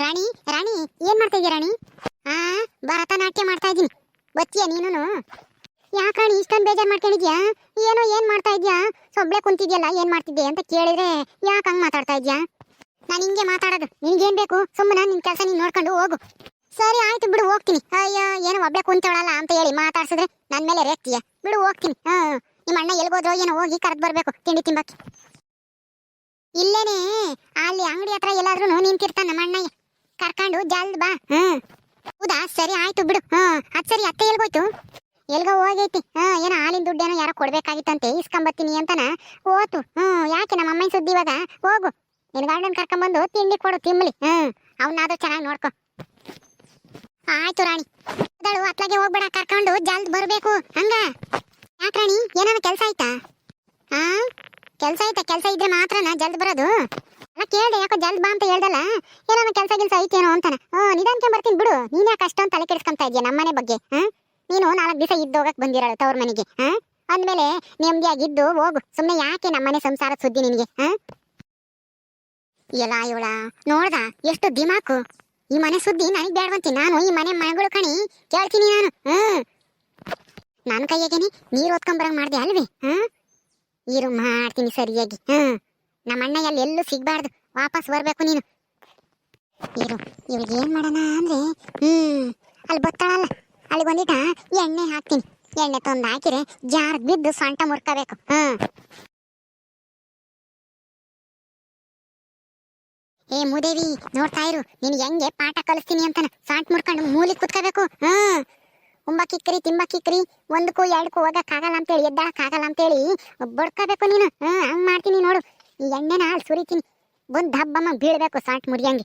ರಾಣಿ ರಾಣಿ, ಏನ್ ಮಾಡ್ತಾ ಇದೀಯ ರಾಣಿ? ಆ, ಭರತನಾಟ್ಯ ಮಾಡ್ತಾ ಇದೀನಿ ಬತ್ತೀಯ ನೀನು ಯಾಕಣಿ ಇಷ್ಟೊಂದು ಬೇಜಾರ್ ಮಾಡ್ಕೊಂಡಿದ್ಯಾ? ಏನೋ ಏನ್ ಮಾಡ್ತಾ ಇದ್ಯಾ? ಸೊಬ್ಳೆ ಕುಂತಿದ್ಯಲ್ಲ, ಏನ್ ಮಾಡ್ತಿದ್ದೆ ಅಂತ ಕೇಳಿದ್ರೆ ಯಾಕೆ ಹಂಗ್ ಮಾತಾಡ್ತಾ ಇದ್ಯಾ? ನಾನು ಹಿಂಗೆ ಮಾತಾಡೋದು. ನಿನ್ಗೇನ್ ಬೇಕು? ಸುಮ್ಮನೆ ನಿನ್ ಕೆಲಸ ನೀನ್ ನೋಡ್ಕೊಂಡು ಹೋಗು. ಸರಿ, ಆಯ್ತು ಬಿಡು, ಹೋಗ್ತೀನಿ. ಅಯ್ಯೋ, ಏನೋ ಒಬ್ಳೆ ಕುಂತವಳಲ್ಲ ಅಂತ ಹೇಳಿ ಮಾತಾಡ್ಸಿದ್ರೆ ನನ್ ಮೇಲೆ ರೇಗ್ತೀಯ? ಬಿಡು, ಹೋಗ್ತೀನಿ. ಹಾ ನಿಮ್ಮ ಅಣ್ಣ ಎಲ್ಗೋದ್ರೋ ಏನೋ ಹೋಗಿ ಕರೆದು ಬರ್ಬೇಕು ತಿಂಡಿ ತಿಂಬಕ್ಕೆ. ಇಲ್ಲೇನೆ, ಅಲ್ಲಿ ಅಂಗಡಿ ಹತ್ರ ಎಲ್ಲಾದ್ರೂ ನಿಂತಿರ್ತಾನ ನಮ್ಮ ಅಣ್ಣಯ್ಯ ಕರ್ಕೊಂಡು ಜಲ್ದ್ ಬಾ. ಹ್ಮ್ ಹೌದಾ? ಸರಿ ಆಯ್ತು ಬಿಡು. ಹಾ ಅದ್ ಸರಿ ಅತ್ತೆ ಎಲ್ಗೋಯ್ತು? ಎಲ್ಗ ಹೋಗೈತಿ. ಹಾ ಏನೋ ಹಾಲಿನ ದುಡ್ಡೇನೋ ಯಾರೋ ಕೊಡ್ಬೇಕಾಗಿತ್ತಂತೆ ಇಸ್ಕೊಂಬತ್ತೀನಿ ಅಂತಾನ. ಓತು ಹ್ಮ್ ಯಾಕೆ ನಮ್ಮ ಅಮ್ಮನ ಸುದ್ದಿ ಇವಾಗ? ಹೋಗು. ನಿನ್ ಗಾರ್ಡನ್ ಕರ್ಕೊಂಬಂದು ತಿಂಡಿ ಕೊಡು ತಿಮ್ಮಲಿ ಹ್ಮ್ ಅವನಾದ್ರೂ ಚೆನ್ನಾಗಿ ನೋಡ್ಕೊ. ಆಯ್ತು ರಾಣಿ. ಅದಳು ಅತ್ಲಾಗೆ ಹೋಗ್ಬೇಡ ಕರ್ಕೊಂಡು ಜಲ್ದ್ ಬರ್ಬೇಕು. ಹಂಗ? ಯಾಕ ರಾಣಿ? ಏನಾನ ಕೆಲ್ಸ ಆಯ್ತಾ? ಹಾ? ಕೆಲ್ಸ ಆಯ್ತಾ? ಕೆಲ್ಸ ಇದ್ರೆ ಮಾತ್ರನ ಜಲ್ದ್ ಬರೋದು? ಕೇಳ್ದೆ, ಯಾಕೋ ಜಲ್ದ್ ಬಾ ಅಂತ ಹೇಳ್ದಲ್ಲ? ಏನೋ ಕೆಲಸ ಗಿಲ್ಸ ಐತೇನೋ ಅಂತಾನ. ಹ್ಞೂ ನಿಧಾನಕ್ಕೆ ಬರ್ತೀನಿ ಬಿಡು. ನೀನ್ ಯಾಕೆ ಅಷ್ಟೊಂದು ತಲೆ ಕೆಡಿಸ್ಕೊಂತ ಇದೆಯಾ ನಮ್ಮನೆ ಬಗ್ಗೆ, ಹಾ? ನೀನು ನಾಲ್ಕು ದಿವಸ ಹೋಗಕ್ಕೆ ಬಂದಿರಳು ತವ್ರ ಮನೆಗೆ, ಹಾ? ಅಂದ್ಮೇಲೆ ನೆಮ್ಮದಿಯಾಗಿದ್ದು ಹೋಗು. ಸುಮ್ಮನೆ ಯಾಕೆ ನಮ್ಮನೆ ಸಂಸಾರದ ಸುದ್ದಿ ನಿನಗೆ, ಹಾ? ಎಲ್ಲ ಇವಳ ನೋಡ್ದ? ಎಷ್ಟು ದಿಮಾಕು. ಈ ಮನೆ ಸುದ್ದಿ ನನಗೆ ಬೇಡವಂತಿ ನಾನು ಈ ಮನೆ ಮಗಳು ಕಣಿ, ಕೇಳ್ತೀನಿ ನಾನು ಹ್ಮ್ ನನ್ನ ಕೈಯಾಗೇನಿ ನೀರು ಓದ್ಕೊಂಬರಂಗ್ ಮಾಡ್ದೆ ಅಲ್ವೇ, ಹಾ? ಇರು, ಮಾಡ್ತೀನಿ ಸರಿಯಾಗಿ ಹ್ಮ್ ನಮ್ಮ ಅಣ್ಣ ಎಲ್ಲಿ ಎಲ್ಲೂ ಸಿಗ್ಬಾರ್ದು. ವಾಪಸ್ ಬರಬೇಕು ನೀನು. ಇರು, ಇವಳಿಗೆ ಏನು ಮಾಡೋಣ ಅಂದ್ರೆ, ಹ್ಮ್, ಅಲ್ಲಿ ಬತ್ತಾಳಲ್ಲ, ಅಲ್ಲಿ ಒಂದಿಟ ಎಣ್ಣೆ ಹಾಕ್ತೀನಿ. ಎಣ್ಣೆ ತಂದು ಹಾಕಿದ್ರೆ ಜಾರ್ ಬಿದ್ದು ಸೊಂಟ ಮುರ್ಕೋಬೇಕು. ಹ್ಮ್. ಏ ಮುದೇವಿ, ನೋಡ್ತಾ ಇರು, ನೀನು ಹೆಂಗೆ ಪಾಠ ಕಲಿಸ್ತೀನಿ ಅಂತಾನ. ಸಾಂಟ್ ಮುರ್ಕೊಂಡು ಮೂಲಿ ಕುತ್ಕೋಬೇಕು. ಹ್ಮ್. ಉಂಬ ಕಿಕ್ಕರಿ ತಿಂಬ ಕಿಕ್ಕರಿ ಒಂದಕ್ಕೂ ಎರಡಕ್ಕೂ ಹೋಗಕ್ಕಾಗಲ್ಲ ಅಂತೇಳಿ, ಎದ್ದಾಳಕ್ಕಾಗಲ್ಲ ಅಂತೇಳಿ ಬಡ್ಕೋಬೇಕು ನೀನು. ಹ್ಮ್, ಹಂಗ್ ಮಾಡ್ತೀನಿ ನೋಡು. ಈ ಎಣ್ಣೆನ ಅಲ್ಲಿ ಸುರಿತೀನಿ. ಬಂದ್ ಹಬ್ಬಮ್ಮ ಬೀಳ್ಬೇಕು ಸಾಂಟ್ ಮುರಿಯಂಗೆ.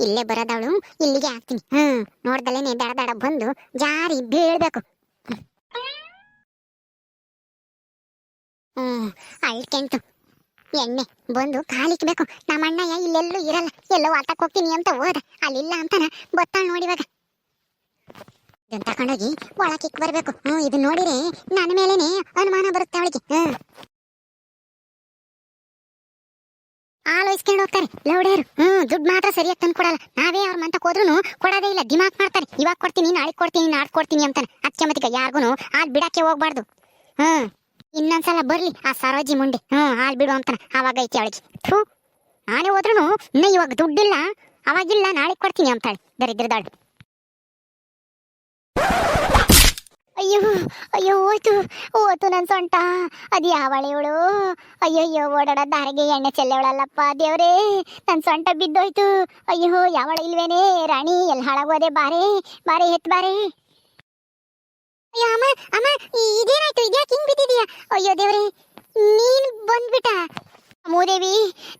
ಇಲ್ಲೇ ಬರೋದವಳು, ಇಲ್ಲಿಗೆ ಹಾಕ್ತೀನಿ. ಹ್ಮ್ ನೋಡ್ದಲೇನೆ ದಡ ದಡ ಬಂದು ಜಾರಿ ಬೀಳ್ಬೇಕು. ಹ್ಮ್ ಅಳ್ಕೆಂಟು ಎಣ್ಣೆ ಬಂದು ಕಾಲಿಕ್ಬೇಕು. ನಮ್ಮ ಅಣ್ಣಯ್ಯ ಇಲ್ಲೆಲ್ಲೂ ಇರಲ್ಲ. ಎಲ್ಲೋ ಆಟಕ್ಕೆ ಹೋಗ್ತೀನಿ ಅಂತ ಹೋದ. ಅಲ್ಲಿಲ್ಲ ಅಂತಾನ ಬತ್ತಾಳ್ ನೋಡಿವಾಗ ಇದನ್ನ ತಕೊಂಡೋಗಿ ಒಳಕಿಕ್ ಬರ್ಬೇಕು. ಹ್ಞೂ ಇದು ನೋಡಿರಿ ನನ್ನ ಮೇಲೇನೆ ಅನುಮಾನ ಬರುತ್ತೆ ಅವಳಿಗೆ. ಹ್ಮ್. ಆಲೋಚಿಸ್ಕೊಂಡು ಹೋಗ್ತಾರೆ. ಲೌಡೇರು ಹ್ಮ್, ದುಡ್ಡು ಮಾತ್ರ ಸರಿಯಾಗಿ ತಂದು ಕೊಡಲ್ಲ ನಾವೇ ಅವ್ರ ಮಂತಕ್ಕೆ ಹೋದ್ರು ಕೊಡೋದೇ ಇಲ್ಲ ದಿಮಾಕ್ ಮಾಡ್ತಾರೆ. ಇವಾಗ ಕೊಡ್ತೀನಿ ನಾಳೆ ಕೊಡ್ತೀನಿ ನಾಳೆ ಕೊಡ್ತೀನಿ ಅಂತಾನೆ. ಅಚ್ಚ ಮತ್ತಿಗೆ ಯಾರಿಗೂ ಆಲ್ ಬಿಡಕ್ಕೆ ಹೋಗ್ಬಾರ್ದು. ಹ್ಮ್, ಇನ್ನೊಂದ್ಸಲ ಬರ್ಲಿ, ಆ ಸರೋಜಿ ಮುಂಡೆ ಹ್ಮ್, ಹಾಲ್ ಬಿಡು ಅಂತಾನೆ. ಅವಾಗ ಐತಿ ಅವಳಿಗೆ. ಥೂ, ನಾನೇ ಹೋದ್ರು ಇನ್ನ ಇವಾಗ ದುಡ್ಡಿಲ್ಲ, ಅವಾಗಿಲ್ಲ ನಾಳೆ ಕೊಡ್ತೀನಿ ಅಂತಾಳೆ. ದರಿದ್ರದಾಳು ಅಯ್ಯೋ ಅಯ್ಯೋ ಹೋಯ್ತು ಹೋಯ್ತು ನನ್ನ ಸೊಂಟ. ಅದು ಯಾವಳಿವಳು ಅಯ್ಯೋ ಓಡಾಡ ದಾರಿಗೆ ಎಣ್ಣೆ ಚೆಲ್ಲೆವಳಲ್ಲಪ್ಪ, ದೇವ್ರೇ ನನ್ನ ಸೊಂಟ ಬಿದ್ದೋಯ್ತು. ಅಯ್ಯೋ, ಯಾವಳ ಇಲ್ವೇನೆ, ರಾಣಿ ಎಲ್ಲಿ ಹಾಳಾಗೋದೆ ಬಾರೆ ಬಾರೆ ಎತ್ ಬಾರೆ. ಅಯ್ಯೋ, ಅಮ್ಮ ಅಮ್ಮ ಇದೇನಾಯ್ತು? ಇದ್ಯಾಕೆ ಹಿಂಗ್ ಬಿದ್ದಿದೀಯ? ಅಯ್ಯೋ, ದೇವ್ರೇ, ನೀನ್ ಬಂದ್ಬಿಟ್ಟ. ಮೂದೇವಿ,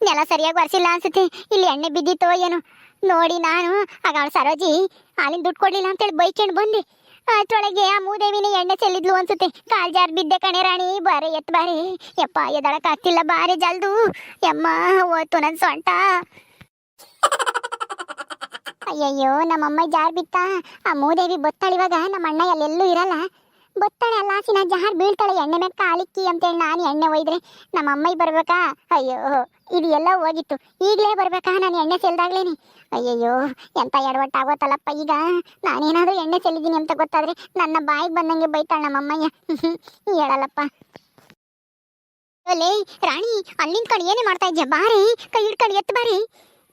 ನೆಲ ಸರಿಯಾಗಿ ಬರ್ಸಿಲ್ಲ ಅನ್ಸುತ್ತೆ. ಇಲ್ಲಿ ಎಣ್ಣೆ ಬಿದ್ದಿತ್ತೋ ಏನೋ. ನೋಡಿ ನಾನು, ಆಗ ಅವಳು ಸರೋಜಿ, ಹಾಲಿನ ದುಡ್ಡು ಕೊಡ್ಲಿಲ್ಲ ಅಂತೇಳಿ ಬೈಕೊಂಡು ಬಂದೆ. ಅಷ್ಟೊಳಗೆ ಆ ಮೂದೇವಿನ ಎಣ್ಣೆ ಚೆಲ್ಲಿದ್ಲು ಅನ್ಸುತ್ತೆ. ಕಾಲ್ ಜಾರ್ ಬಿದ್ದೆ ಕಣೆ ರಾಣಿ, ಬಾರೆ ಎತ್ ಬಾರೆ. ಯಪ್ಪ, ಎದಳಕ್ ಆಗ್ತಿಲ್ಲ ಬಾರೆ ಜಲ್ದು. ಯಮ್ಮ ಓತು ನನ್ ಸೊಂಟ. ಅಯ್ಯಯ್ಯೋ, ನಮ್ಮಮ್ಮ ಜಾರ್ ಬಿತ್ತ. ಆ ಮೂದೇವಿ ಬತ್ತಳ ಇವಾಗ ನಮ್ಮ ಅಣ್ಣ ಎಲ್ಲೆಲ್ಲೂ ಇರಲ್ಲ. ಬತ್ತಾಳೆ ಅಲ್ಲ ಜಾರ್ ಬೀಳ್ತಾಳೆ. ಎಣ್ಣೆ ಮೇಲೆ ಕಾಲಿಕ್ಕಿ ಅಂತೇಳಿ ನಾನು ಎಣ್ಣೆ ಒಯ್ದ್ರೆ. ನಮ್ಮ ಅಮ್ಮಯ್ಯ ಬರ್ಬೇಕಾ? ಅಯ್ಯೋ ಇದು ಎಲ್ಲ ಹೋಗಿತ್ತು. ಈಗಲೇ ಬರ್ಬೇಕಾ? ನಾನು ಎಣ್ಣೆ ಚೆಲ್ದಾಗ್ಲೇನೆ. ಅಯ್ಯಯ್ಯೋ, ಎಂತ ಎಡವಟ್ಟಾಗೋತಲ್ಲಪ್ಪ ಈಗ. ನಾನೇನಾದ್ರೂ ಎಣ್ಣೆ ಚೆಲ್ಲಿದ್ದೀನಿ ಅಂತ ಗೊತ್ತಾದ್ರೆ ನನ್ನ ಬಾಯಿಗೆ ಬಂದಂಗೆ ಬೈತಾಳ ನಮ್ಮಮ್ಮಯ್ಯ. ಹೇಳಲ್ಲಪ್ಪ. ಲೇ, ರಾಣಿ ಅಲ್ಲಿಂದ ಕಣ್ ಏನೇ ಮಾಡ್ತಾ ಇದ್ಯಾ? ಬಾರಿ ಕೈ ಹಿಡ್ಕೊಂಡು ಎತ್ತು ಬಾರಿ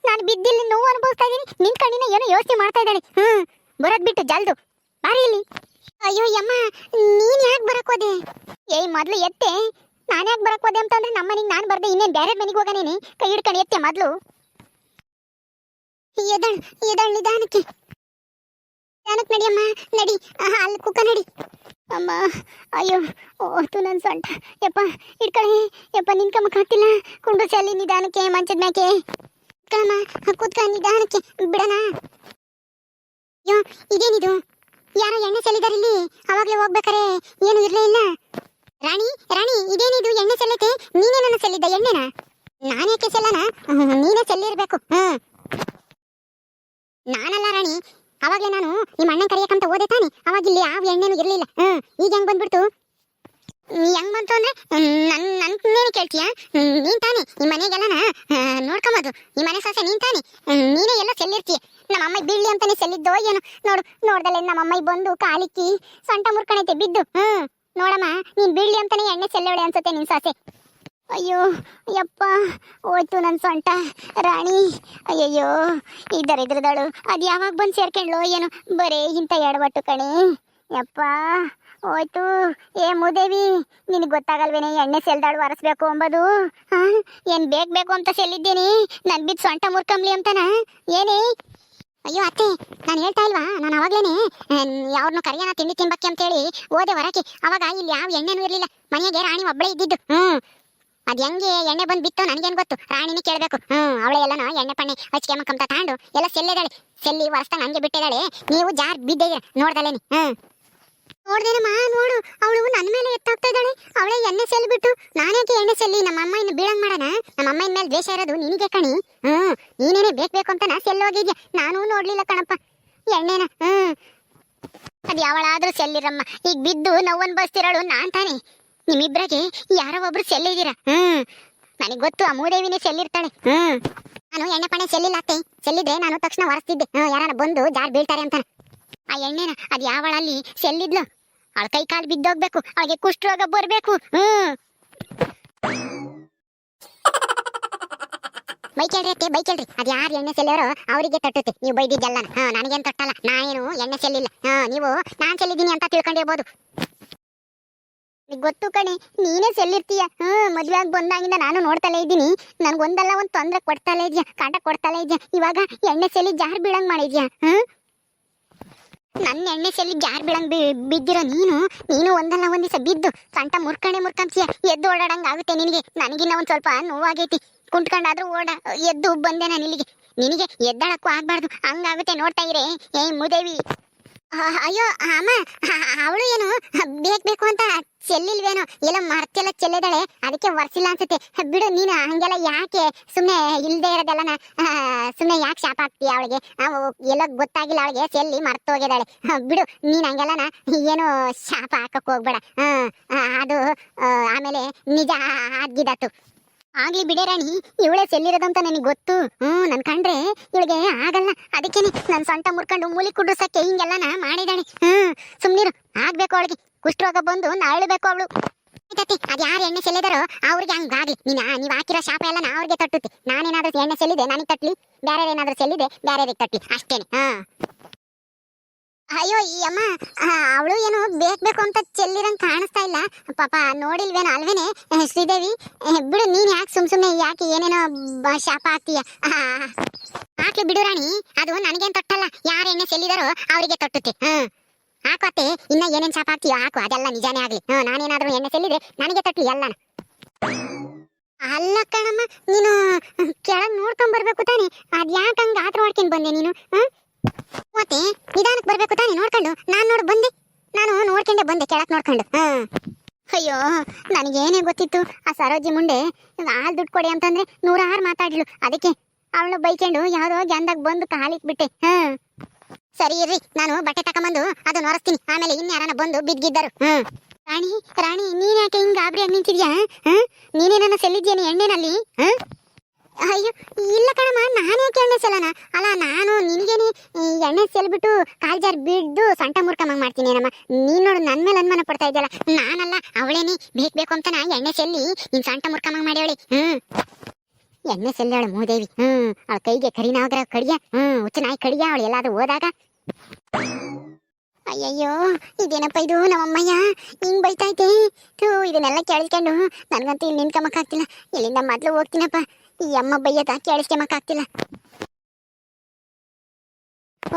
ನಾನು ಬಿದ್ದಿಲ್ಲಿ ನೋವು ಅನುಭವಿಸ್ತಾ ಇದ್ದೀನಿ. ನಿನ್ ಕಣ್ಣಿನ ಏನೋ ಯೋಚನೆ ಮಾಡ್ತಾ ಇದ್ದಾಳೆ. ಹ್ಮ್ ಬರೋದು ಬಿಟ್ಟು ಜಲ್ದು. ಬಾರಿ ಇಲ್ಲಿ. ಅಯ್ಯೋ, ಯಮ್ಮ, ನೀನ್ ಯಾಕೆ ಬರಕ್ ಹೋದೆ? ಏಯ್, ಮೊದ್ಲು ಎತ್ತೆ. ನಾನು ಯಾಕೆ ಬರಕ್ ಹೋದೆ ಅಂತಂದ್ರೆ ನಮ್ಮ ಮನೆಗೆ ನಾನು ಬರ್ದೆ ಇನ್ನೇನು ಬೇರೆ ಮನೆಗೆ ಹೋಗನೇನೆ ಕೈ ಹಿಡ್ಕೊಂಡು ಎತ್ತೆ ಮೊದಲು. ಎದಳ್ ಎದಳ್ ನಿಧಾನಕ್ಕೆ. ನಿಧಾನಕ್ಕೆ ನಡಿಯಮ್ಮ ನಡಿ. ಅಲ್ಲಿ ಕುಕ್ಕ ನಡಿ. ಅಮ್ಮ, ಅಯ್ಯೋ ಓತು ನನ್ನ ಸೊಂಟ. ಯಪ್ಪ ಇಟ್ಕಳೆ ಯಪ್ಪ ನಿನ್ಕಮ್ಮಕ್ ಹಾಕ್ತಿಲ್ಲ ಕುಂಡು ಸಲ್ಲಿ ನಿಧಾನಕ್ಕೆ, ಮಂಚದ ಮ್ಯಾಕೆ. ಕಮ್ಮ ಕುತ್ಕ, ನಿಧಾನಕ್ಕೆ. ಬಿಡಣ. ಅಯ್ಯೋ, ಇದೇನಿದು? ಯಾರೋ ಎಣ್ಣೆ ಇಲ್ಲಿ? ಅವಾಗ್ಲೇ ಹೋಗ್ಬೇಕಾರೆ? ಏನು ಇರಲೇ ಇಲ್ಲ? ರಾಣಿ ರಾಣಿ, ಇದೇನಿದು ಎಣ್ಣೆ ಚೆಲ್ಲೈತೆ ನೀನೇ ನನ್ನ ಚೆಲ್ಲಿದ್ದ ಎಣ್ಣೆನ? ನಾನೇಕೆ ಚೆಲ್ಲನ? ನೀನೇ ಚೆಲ್ಲಿರ್ಬೇಕು. ಹ್ಮ್. ನಾನಲ್ಲ ರಾಣಿ, ಅವಾಗ್ಲೇ ನಾನು ನಿಮ್ಮ ಅಣ್ಣನ ಕರೆಯಕಂತ ಹೋದೆ ತಾನೆ, ಅವಾಗ ಇಲ್ಲಿ ಯಾವ ಎಣ್ಣೆನೂ ಇರಲಿಲ್ಲ. ಈಗ ಹೆಂಗ್ ಬಂದ್ಬಿಡ್ತು? ಹೆಂಗ್ ಬಂತು ಅಂದ್ರೆ ನನ್ ನನ್ನೇನು ಕೇಳ್ತೀಯ? ನೀನ್ ತಾನೆ ಈ ಮನೆಗೆಲ್ಲನ? ನೋಡ್ಕೊಂಬೋದು ಈ ಮನೆ ಸೊಸೆ ನೀನ್ ತಾನೆ. ನೀನೇ ಎಲ್ಲ ಚೆಲ್ಲಿ ಸೆಲ್ಲಿರ್ತೀಯ ನಮ್ಮ ಅಮ್ಮ ಬೀಳ್ಲಿ ಅಂತಾನೆ ಸೆಲ್ಲಿದ್ದೋ ಏನೋ. ನೋಡು, ನೋಡ್ದಲ್ಲೇ ನಮ್ಮ ಅಮ್ಮ ಬಂದು ಕಾಲಿಕ್ಕಿ, ಸೊಂಟ ಮುರ್ಕಣೈತೆ, ಬಿದ್ದು. ಹ್ಮ್. ನೋಡಮ್ಮ, ನೀನ್ ಬಿಡ್ಲಿ ಅಂತಾನೆ ಎಣ್ಣೆ ಸೆಲ್ಲವಳೆ ಅನ್ಸುತ್ತೆ ನಿನ್ ಸಾಸೆ. ಅಯ್ಯೋ, ಯಪ್ಪ, ಹೋಯ್ತು ನನ್ನ ಸೊಂಟ. ರಾಣಿ, ಅಯ್ಯಯ್ಯೋ, ಈ ದರಿದ್ರದಳು, ಅದು ಯಾವಾಗ ಬಂದು ಸೇರ್ಕೊಂಡ್ಲೋ ಏನು? ಬರೇ ಇಂಥ ಎಡವಟ್ಟು ಕಣೆ. ಯಪ್ಪ, ಹೋಯ್ತು. ಏ, ಮುದೇವಿ, ನಿನಗೆ ಗೊತ್ತಾಗಲ್ವೇನೆ ಎಣ್ಣೆ ಸೆಲ್ದಾಳು ಒರೆಸ್ಬೇಕು ಅಂಬದು? ಹಾ, ಏನ್ ಬೇಕು ಬೇಕು ಅಂತ ಸೆಲ್ಲಿದ್ದೀನಿ ನನ್ನ ಬಿದ್ದು ಸೊಂಟ ಮುರ್ಕಂಬ್ಲಿ ಅಂತನ? ಏನೇ? ಅಯ್ಯೋ ಅತ್ತೆ, ನಾನು ಹೇಳ್ತಾ ಇಲ್ವಾ? ನಾನು ಅವಾಗ್ಲೇನೆ ಯಾವ್ರನ್ನ ಕರಿಯೋಣ ತಿಂಡಿ ತಿನ್ಬಕ್ಕೆ ಅಂತೇಳಿ ಓದೆ ಹೊರಕ್ಕೆ ಅವಾಗ ಇಲ್ಲಿ ಯಾವ ಎಣ್ಣೆನೂ ಇರಲಿಲ್ಲ. ಮನೆಗೆ ರಾಣಿ ಒಬ್ಬಳೇ ಇದ್ದಿದ್ದು. ಹ್ಮ್. ಅದು ಹೆಂಗೆ ಎಣ್ಣೆ ಬಂದು ಬಿತ್ತು ನನಗೇನು ಗೊತ್ತು? ರಾಣಿನೇ ಕೇಳಬೇಕು. ಹ್ಮ್, ಅವಳೆ ಎಲ್ಲನ ಎಣ್ಣೆ ಪಣ್ಣೆ ಹಚ್ಕೆ ತಾಂಡು, ಎಲ್ಲ ಸೆಲ್ಲಿದ್ದಾಳೆ ಸೆಲ್ಲಿ ವರ್ಷ ಹಂಗೆ ಬಿಟ್ಟಿದ್ದಾಳೆ. ನೀವು ಜಾರ್ ಬಿದ್ದಿದ್ದೀರ ನೋಡ್ದಲೇನಿ ಹ್ಮ್. ನೋಡ್ದೇನಮ್ಮ ನೋಡು. ಅವಳು ನನ್ನ ಮೇಲೆ ಎತ್ತಾಗ್ತಾ ಇದ್ದಾಳೆ. ಅವಳೇ ಎಣ್ಣೆ ಸೆಲ್ ಬಿಟ್ಟು ನಾನೇಕೆ ಎಣ್ಣೆ ಸೆಲ್ಲಿ ನಮ್ಮ ಅಮ್ಮ ಬೀಳಂಗ್ ಮಾಡೋಣ? ನಮ್ಮ ಅಮ್ಮ ಮೇಲೆ ದ್ವೇಷ ಇರೋದು ನಿನಗೆ ಕಣಿ. ಹ್ಮ್ ನೀನೇನೆ ಬೇಕು ಬೇಕು ಅಂತ ನಾ ಹೋಗಿದ್ದೆ ನಾನು ನೋಡ್ಲಿಲ್ಲ ಕಣಪ್ಪ. ಎಣ್ಣೆನ ಹ್ಮ್ ಅದು ಯಾವಳಾದ್ರೂ ಸೆಲ್ಲಿರಮ್ಮ ಈಗ ಬಿದ್ದು ನೋವು ಅನ್ಭವಿಸ್ತಿರೋಳು ನಾನ್ ತಾನೆ. ನಿಮ್ಮಿಬ್ರಿಗೆ ಯಾರೋ ಒಬ್ರು ಸೆಲ್ಲಿದ್ದೀರಾ ಹ್ಮ್ ನನಗೆ ಗೊತ್ತು, ಆ ಮೂದೇವಿನೇ ಸೆಲ್ಲಿರ್ತಾಳೆ ಹ್ಮ್ ನಾನು ಎಣ್ಣೆ ಪಣೆ ಸೆಲ್ಲಿಲ್ಲ ಅತ್ತೆ. ಸೆಲ್ಲಿದ್ರೆ ನಾನು ತಕ್ಷಣ ಹೊರಸ್ತಿದ್ದೆ ಹ್ಮ್ ಯಾರನ್ನ ಬಂದು ಜಾರ್ ಬೀಳ್ತಾರೆ ಅಂತ ಆ ಎಣ್ಣೆನ ಯಾವಳ ಯಾವಳಲ್ಲಿ ಸೆಲ್ಲಿದ್ಲು ಅವಳ ಕೈ ಕಾಲು ಬಿದ್ದೋಗ್ಬೇಕು, ಅವಳಿಗೆ ಕುಷ್ಠರೋಗ ಬರ್ಬೇಕು. ಹ್ಮ್. ಬೈ ಕೇಳ್ರಿ ಅತ್ತೆ ಬೈ ಕೇಳ್ರಿ. ಅದು ಯಾರು ಎಣ್ಣೆ ಸೆಲ್ಲಿರೋ ಅವರಿಗೆ ತಟ್ಟುತ್ತೆ. ನೀವು ಬೈದಿದ್ದೆಲ್ಲ ಹಾ, ನನಗೇನು ತಟ್ಟಲ್ಲ. ನಾ ಏನು ಎಣ್ಣೆ ಸೆಲ್ಲಿಲ್ಲ ಹಾ, ನೀವು, ನಾನು ಸೆಲ್ಲಿದ್ದೀನಿ ಅಂತ ತಿಳ್ಕೊಂಡಿರ್ಬೋದು. ಗೊತ್ತು ಕಣೆ, ನೀನೇ ಸೆಲ್ಲಿರ್ತೀಯ ಹ್ಞೂ ಮದ್ವೆ ಆಗಿ ಬಂದಾಗಿಂದ ನಾನು ನೋಡ್ತಲೇ ಇದ್ದೀನಿ. ನನಗೊಂದಲ್ಲ ಒಂದು ತೊಂದರೆ ಕೊಡ್ತಲೇ ಇದೆಯಾ, ಕಾಟ ಕೊಡ್ತಲೇ ಇದೆಯಾ? ಇವಾಗ ಎಣ್ಣೆ ಸೆಲ್ಲಿ ಜಾರ್ ಬೀಳಂಗೆ ಮಾಡಿದ್ಯಾ? ಹ್ಮ್ ನನ್ನ ಎಣ್ಣೆ ಸೆಲ್ಲಿ ಜಾರ್ ಬೀಳಂಗ್ ಬಿದ್ದಿರೋ ನೀನು ನೀನು ಒಂದಲ್ಲ ಒಂದ್ ದಿವಸ ಬಿದ್ದು ಕಂಠ ಮುರ್ಕಣೆ ಮುರ್ಕಂತೀಯ ಎದ್ದು ಓಡಾಡಂಗ್ ಆಗುತ್ತೆ ನಿನಗೆ. ನನಗಿನ್ನ ಒಂದ್ ಸ್ವಲ್ಪ ನೋವಾಗೈತಿ. ಕುಂಟ್ಕೊಂಡಾದ್ರೂ ಓಡ, ಎದ್ದು ಬಂದೆ ನಾನು ಇಲ್ಲಿಗೆ. ನಿನಗೆ ಎದ್ದಾಳಕ್ಕೂ ಆಗ್ಬಾರ್ದು. ಹಂಗಾಗುತ್ತೆ ನೋಡ್ತಾ ಇರೇ. ಏ ಮುದೇವಿ. ಅಯ್ಯೋ, ಅಮ್ಮ ಅವಳು ಏನು? ಬೇಕು ಬೇಕು ಅಂತ ಚೆಲ್ಲಿಲ್ವೇನೋ? ಎಲ್ಲ ಮರ್ತೆಲ್ಲ ಚೆಲ್ಲಿದಾಳೆ ಅದಕ್ಕೆ ವರ್ಸಿಲ್ಲ ಅನ್ಸುತ್ತೆ. ಬಿಡು, ನೀನು ಹಂಗೆಲ್ಲ ಯಾಕೆ ಸುಮ್ಮನೆ ಇಲ್ದೇ ಇರೋದೆಲ್ಲ ಸುಮ್ಮನೆ ಯಾಕೆ ಶಾಪ ಹಾಕ್ತಿ ಅವಳಿಗೆ? ಎಲ್ಲ ಗೊತ್ತಾಗಿಲ್ಲ ಅವಳಿಗೆ. ಚೆಲ್ಲಿ ಮರ್ತು ಹೋಗಿದ್ದಾಳೆ. ಬಿಡು, ನೀನು ಹಂಗೆಲ್ಲನ ಏನು ಶಾಪ ಹಾಕಕ್ ಹೋಗ್ಬೇಡ. ಅದು ಆಮೇಲೆ ನಿಜ ಆಗಿದಾತು ಆಗ್ಲಿ ಬಿಡೆ ರಾಣಿ, ಇವಳೆ ಚೆಲ್ಲಿರೋದಂತ ನನಗೆ ಗೊತ್ತು. ಹ್ಮ್ ನನ್ ಕಂಡ್ರೆ ಇವಳಿಗೆ ಆಗಲ್ಲ. ಅದಕ್ಕೇನೆ ನನ್ ಸೊಂಟ ಮುರ್ಕೊಂಡು ಮೂಲಿ ಕುಡ್ಸಕ್ಕೆ ಹಿಂಗೆಲ್ಲನ ಮಾಡಿದಾಣಿ ಹ್ಮ್ ಸುಮ್ನಿರು. ಆಗ್ಬೇಕು ಅವಳಿಗೆ. ಕುಷ್ಠರೋಗ ಬಂದು ನಾಳ್ಬೇಕು ಅವಳು. ಅದು ಯಾರು ಎಣ್ಣೆ ಸೆಲ್ಲಿದಾರೋ ಅವ್ರಿಗೆ ಹಂಗಾಗ್ಲಿ ನೀನ್ ನೀವ್ ಹಾಕಿರೋ ಶಾಪ ಎಲ್ಲ ನಾ ಅವ್ರಿಗೆ ತಟ್ಟುತ್ತೆ. ನಾನೇನಾದ್ರೂ ಎಣ್ಣೆ ಸೆಲ್ಲಿದೆ ನನಗೆ ತಟ್ಲಿ. ಬೇರೆ ಏನಾದ್ರೂ ಸೆಲ್ಲಿದೆ ಬೇರೆ ತಟ್ಲಿ. ಅಷ್ಟೇನೆ. ಹಾ. ಅಯ್ಯೋ, ಈ ಅಮ್ಮ ಅವಳು ಏನು ಬೇಕ್ ಅಂತ ಚೆಲ್ಲಿರಂಗ್ ಕಾಣಿಸ್ತಾ ಇಲ್ಲ. ಪಾಪ, ನೋಡಿಲ್ವೇನೋ ಅಲ್ವೇನೆ? ಶ್ರೀದೇವಿ ಬಿಡು, ನೀನ್ ಯಾಕೆ ಸುಮ್ ಸುಮ್ಮನೆ ಯಾಕೆ ಏನೇನೋ ಶಾಪ ಹಾಕ್ತೀಯ? ಹಾಕ್ಲಿ ಬಿಡು ರಾಣಿ. ಅದು ನನಗೇನ್ ತೊಟ್ಟಲ್ಲ. ಯಾರು ಎಣ್ಣೆ ಚೆಲ್ಲಿದಾರೋ ಅವರಿಗೆ ತೊಟ್ಟುತ್ತೆ. ಹ್ಮ್. ಹಾಕೋತೆ ಇನ್ನ ಏನೇನ್ ಶಾಪ ಹಾಕ್ತೀಯೋ ಹಾಕು, ಅದೆಲ್ಲ ನಿಜಾನೇ ಆಗ್ಲಿ. ಹ್ಮ್, ನಾನೇನಾದ್ರೂ ಎಣ್ಣೆ ಚೆಲ್ಲಿದ್ರೆ ನನಗೆ ತಟ್ಲಿ ಎಲ್ಲಾನು. ಅಲ್ಲ ಕಣಮ್ಮ, ನೀನು ಕೆಳಗ್ ನೋಡ್ಕೊಂಡ್ ಬರ್ಬೇಕು ತಾನೆ. ಅದ್ ಯಾಕೆ ಹಂಗ ಆತ್ರ ಮಾಡ್ಕೊಂಡ್ ಬಂದೆ ನೀನು ಮತ್ತೆ ನಿಧಾನಕ್ಕೆ ಬರ್ಬೇಕು ತಾನೆ, ನೋಡ್ಕೊಂಡು. ನಾನ್ ನೋಡ್, ಬಂದೆ. ನಾನು ನೋಡ್ಕೊಂಡೆ, ಬಂದೆ ಕೆಳಕ್ ನೋಡ್ಕೊಂಡು. ಹಾ ಅಯ್ಯೋ, ನನಗೇನೇ ಗೊತ್ತಿತ್ತು, ಆ ಸರೋಜಿ ಮುಂಡೆ ಹಾಲ್ ದುಡ್ಡು ಕೊಡಿ ಅಂತಂದ್ರೆ ನೂರಾರು ಮಾತಾಡ್ಲು. ಅದಕ್ಕೆ ಅವಳು ಬೈಕೊಂಡು ಯಾವ್ದೋ ಗ್ಯಾಂದಾಗ ಬಂದು ಕಾಲಿಕ್ ಬಿಟ್ಟೆ, ಹ್ಮ್. ಸರಿ ಇರ್ರಿ, ನಾನು ಬಟ್ಟೆ ತಕೊಂಬಂದು ಅದನ್ನ ಒರೆಸ್ತೀನಿ. ಆಮೇಲೆ ಇನ್ಯಾರನ ಬಂದು ಬಿದ್ದಿದ್ದರು. ರಾಣಿ ರಾಣಿ, ನೀನ್ ಯಾಕೆ ಹಿಂಗ್ ಗಾಬರಿಯಾಗಿ ನಿಂತಿದ್ಯಾ? ಹ್ಮ್? ನೀನೇ ನನ್ನ ಸೆಲ್ಲಿದ್ಯೇನೆ ಎಣ್ಣೆನಲ್ಲಿ ಅಯ್ಯೋ, ಇಲ್ಲ ಕಣಮ್ಮ, ನಾನು ಯಾಕೆ ಎಣ್ಣೆ ಸೆಲ್ಲನ? ಅಲ್ಲ, ನಾನು ನಿನಗೇನೆ ಎಣ್ಣೆ ಸೆಲ್ಬಿಟ್ಟು ಕಾಲ್ ಜಾರ್ ಬಿದ್ದು ಸಂಟ ಮುರ್ಕಮ್ಮಂಗ್ ಮಾಡ್ತೀನಿ ಏನಮ್ಮ. ನೀನ್ ನೋಡು, ನನ್ ಮೇಲೆ ಅನುಮಾನ ಪಡ್ತಾ ಇದ್ದಲ್ಲ ನಾನಲ್ಲ, ಅವಳೇನಿ, ಬೇಕ್ ಬೇಕು ಅಂತ ನಾ ಎಣ್ಣೆ ಸೆಲ್ಲಿ ನೀನ್ ಸಂಟ ಮಾಡಿ ಮಾಡ್ಯಾವಳಿ. ಹ್ಮ್. ಎಣ್ಣೆ ಸೆಲ್ಲಾಳು ಮೂದೇವಿ. ಹ್ಮ್, ಅವಳ ಕೈಗೆ ಕರಿನಾಗ್ರ ಕಡಿಯ. ಹ್ಮ್ ಹುಚ್ಚ ನಾಯಿ ಕಡಿಯ, ಅವಳು ಎಲ್ಲಾದ್ರೂ ಹೋದಾಗ ಅಯ್ಯಯ್ಯೋ, ಇದೇನಪ್ಪ ಇದು ನಮ್ಮಮ್ಮಯ್ಯ? ಹಿಂಗ್ ಬೈತೈತೆ ಥೂ, ಇದನ್ನೆಲ್ಲ ಕೇಳಿಸ್ಕೊಂಡು ನನ್ಗಂತೂ ಇಲ್ಲಿ ನಿಂತ್ಕೊಂಬಕ್ಕಾಗ್ತಿಲ್ಲ ಇಲ್ಲಿಂದ ಮೊದ್ಲು ಹೋಗ್ತೀನಪ್ಪ. ಈ ಅಮ್ಮ ಬೈಯದ ಕೇಳಿಸ್ಕೊಂಬಕ್ಕಾಗ್ತಿಲ್ಲ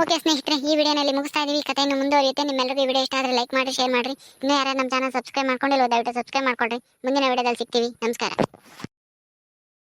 ಓಕೆ ಸ್ನೇಹಿತರೆ, ಈ ವಿಡಿಯೋನಲ್ಲಿ ಮುಗಿಸ್ತಾ ಇದೀವಿ. ಕಥೆಯನ್ನು ಮುಂದುವರಿಯುತ್ತೆ. ನಿಮ್ಮೆಲ್ಲರಿಗೂ ವಿಡಿಯೋ ಇಷ್ಟ ಆದರೆ ಲೈಕ್ ಮಾಡಿ, ಶೇರ್ ಮಾಡ್ರಿ. ಇನ್ನೂ ಯಾರು ನಮ್ಮ ಚಾನಲ್ ಸಬ್ಸ್ಕ್ರೈಬ್ ಮಾಡ್ಕೊಂಡಿಲ್ಲ ದಯವಿಟ್ಟು ಸಬ್ಸ್ಕ್ರೈಬ್ ಮಾಡ್ಕೊಳ್ರಿ. ಮುಂದಿನ ವಿಡಿಯೋದಲ್ಲಿ ಸಿಗ್ತೀವಿ. ನಮಸ್ಕಾರ.